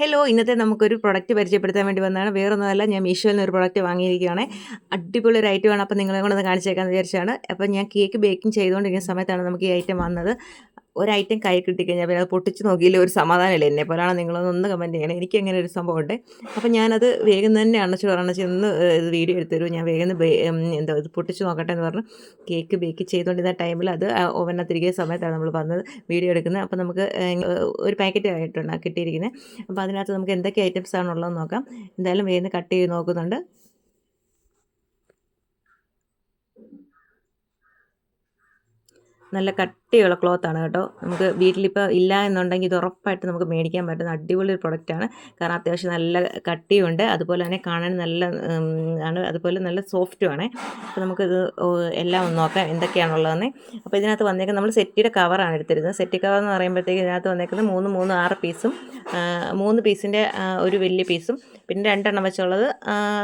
Hello ഇന്നത്തെ നമുക്കൊരു product പരിചയപ്പെടുത്താൻ വേണ്ടി വന്നതാണ്. വേറൊന്നുമല്ല ഞാൻ മീഷോയിൽ നിന്ന് ഒരു പ്രൊഡക്റ്റ് വാങ്ങിയിരിക്കുകയാണ്. അടിപൊളി ഒരു ഐറ്റമാണ് അപ്പോൾ നിങ്ങളെ കൊണ്ടൊന്ന് കാണിച്ചേക്കാമെന്ന് വിചാരിച്ചാണ്. അപ്പോൾ ഞാൻ കേക്ക് ബേക്കിംഗ് ചെയ്തുകൊണ്ടിരിക്കുന്ന സമയത്താണ് നമുക്ക് ഈ ഐറ്റം വന്നത്. ഒരു ഐറ്റം കൈ കിട്ടിക്കഴിഞ്ഞാൽ പിന്നെ അത് പൊട്ടിച്ച് നോക്കിയില്ല ഒരു സമാധാനമില്ല? എന്നെ പോലാണ് നിങ്ങളൊന്ന് കമന്റ് ചെയ്യണം. എനിക്ക് അങ്ങനെ ഒരു സംഭവം ഉണ്ട്. അപ്പോൾ ഞാനത് വേഗം തന്നെ അണച്ചു അണച്ച് ഒന്ന് ഇത് വീഡിയോ എടുത്തരും ഞാൻ വേഗം എന്താ ഇത് പൊട്ടിച്ച് നോക്കട്ടെ എന്ന് പറഞ്ഞു. കേക്ക് ബേക്ക് ചെയ്തുകൊണ്ടിരുന്ന ടൈമിൽ അത് ഓവനകത്തിരിക്കുന്ന സമയത്താണ് നമ്മൾ വന്നത് വീഡിയോ എടുക്കുന്നത്. അപ്പോൾ നമുക്ക് ഒരു പാക്കറ്റ് ആയിട്ടാണ് കിട്ടിയിരിക്കുന്നത് അപ്പോൾ അതിനകത്ത് നമുക്ക് എന്തൊക്കെ ഐറ്റംസ് ആണുള്ളതെന്ന് നോക്കാം. എന്തായാലും വേഗം കട്ട് ചെയ്ത് നോക്കുന്നുണ്ട്. നല്ല കട്ടിയുള്ള ക്ലോത്താണ് കേട്ടോ. നമുക്ക് വീട്ടിലിപ്പോൾ ഇല്ല എന്നുണ്ടെങ്കിൽ ഇത് ഉറപ്പായിട്ട് നമുക്ക് മേടിക്കാൻ പറ്റുന്ന അടിപൊളി ഒരു പ്രൊഡക്റ്റാണ് കാരണം അത്യാവശ്യം നല്ല കട്ടിയുണ്ട് അതുപോലെ തന്നെ കാണാൻ നല്ല ആണ്. അതുപോലെ നല്ല സോഫ്റ്റും ആണേ. അപ്പോൾ നമുക്കിത് എല്ലാം ഒന്ന് നോക്കാം എന്തൊക്കെയാണുള്ളതെന്ന്. അപ്പോൾ ഇതിനകത്ത് വന്നേക്കുന്നത് നമ്മൾ സെറ്റിയുടെ കവറാണ് എടുത്തിരുന്നത്. സെറ്റി കവർ എന്ന് പറയുമ്പോഴത്തേക്ക് ഇതിനകത്ത് വന്നേക്കുന്നത് മൂന്ന് മൂന്ന് ആറ് പീസും മൂന്ന് പീസിന്റെ ഒരു വലിയ പീസും പിന്നെ രണ്ടെണ്ണം വെച്ചുള്ളത്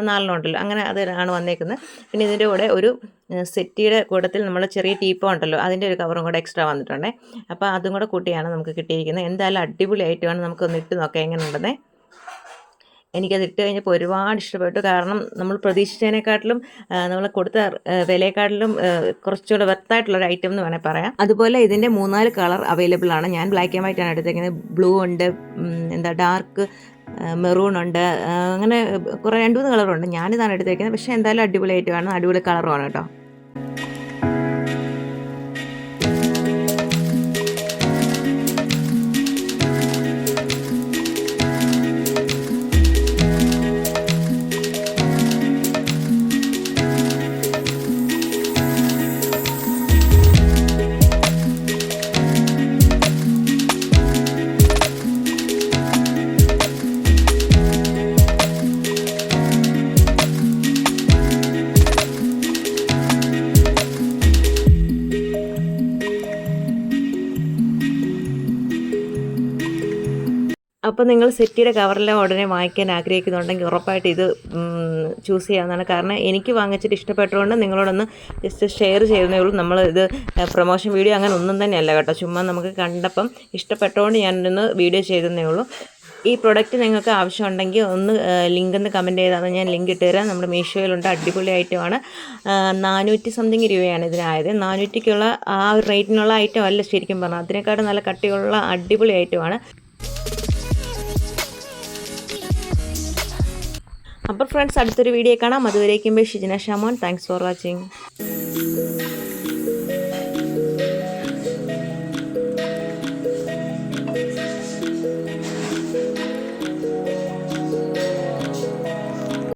നാലെണ്ണം ഉണ്ടല്ലോ. അങ്ങനെ അത് ആണ് വന്നേക്കുന്നത്. പിന്നെ ഇതിന്റെ കൂടെ ഒരു സെറ്റിയുടെ കൂട്ടത്തിൽ നമ്മൾ ചെറിയ ടീപ്പോ ഉണ്ടല്ലോ അതിന്റെ ഒരു കവറും കൂടെ എക്സ്ട്രാ വന്നിട്ടുണ്ടേ. അപ്പോൾ അതും കൂടെ കൂട്ടിയാണ് നമുക്ക് കിട്ടിയിരിക്കുന്നത്. എന്തായാലും അടിപൊളിയായിട്ട് വേണം നമുക്കൊന്ന് ഇട്ട് നോക്കാം എങ്ങനെ ഉണ്ടെന്നേ എനിക്കത് ഇട്ട് കഴിഞ്ഞപ്പോൾ ഒരുപാട് ഇഷ്ടപ്പെട്ടു. കാരണം നമ്മൾ പ്രതീക്ഷിച്ചതിനെക്കാട്ടിലും നമ്മൾ കൊടുത്ത വിലയെക്കാട്ടിലും കുറച്ചുകൂടെ വെർത്തായിട്ടുള്ളൊരു ഐറ്റം എന്ന് വേണേൽ പറയാം. അതുപോലെ ഇതിന്റെ മൂന്നാൽ കളർ അവൈലബിൾ ആണ്. ഞാൻ ബ്ലാക്ക് ആൻഡ് വൈറ്റ് ആണ് എടുത്തേക്കുന്നത്. ബ്ലൂ ഉണ്ട് എന്താ ഡാർക്ക് മെറൂൺ ഉണ്ട്. അങ്ങനെ കുറേ രണ്ട് മൂന്ന് കളറുണ്ട് ഞാനിതാണ് എടുത്തേക്കുന്നത്. പക്ഷേ എന്തായാലും അടിപൊളിയായിട്ട് അടിപൊളിയായിട്ടുമാണ് അടിപൊളി കളറുമാണ് കേട്ടോ. അപ്പോൾ നിങ്ങൾ സെറ്റിയുടെ കവറെല്ലാം ഉടനെ വാങ്ങിക്കാൻ ആഗ്രഹിക്കുന്നുണ്ടെങ്കിൽ ഉറപ്പായിട്ട് ഇത് ചൂസ് ചെയ്യാവുന്നതാണ്. കാരണം എനിക്ക് വാങ്ങിച്ചിട്ട് ഇഷ്ടപ്പെട്ടുകൊണ്ട് നിങ്ങളോടൊന്ന് ജസ്റ്റ് ഷെയർ ചെയ്യുന്നേ ഉള്ളൂ. നമ്മൾ ഇത് പ്രൊമോഷൻ വീഡിയോ അങ്ങനെ ഒന്നും തന്നെയല്ല കേട്ടോ. ചുമ്മാ നമുക്ക് കണ്ടപ്പം ഇഷ്ടപ്പെട്ടുകൊണ്ട് ഞാനൊന്ന് വീഡിയോ ചെയ്തതേ ഉള്ളൂ. ഈ പ്രൊഡക്റ്റ് നിങ്ങൾക്ക് ആവശ്യമുണ്ടെങ്കിൽ ഒന്ന് ലിങ്ക് ഒന്ന് കമന്റ് ചെയ്താൽ ഞാൻ ലിങ്ക് ഇട്ട് തരാം. നമ്മുടെ മീഷോയിലുണ്ട് അടിപൊളി ഐറ്റമാണ് നാനൂറ്റി സംതിങ് രൂപയാണ് ഇതിനായത്. നാനൂറ്റിക്കുള്ള ആ ഒരു റേറ്റിനുള്ള ഐറ്റം അല്ല ശരിക്കും പറഞ്ഞാൽ അതിനേക്കാളും നല്ല കട്ടിയുള്ള അടിപൊളി ഐറ്റമാണ് അപ്പോൾ ഫ്രണ്ട്സ് അടുത്തൊരു വീഡിയോ കാണാം. അതുവരേക്കും Shijina Shamon. Thanks for watching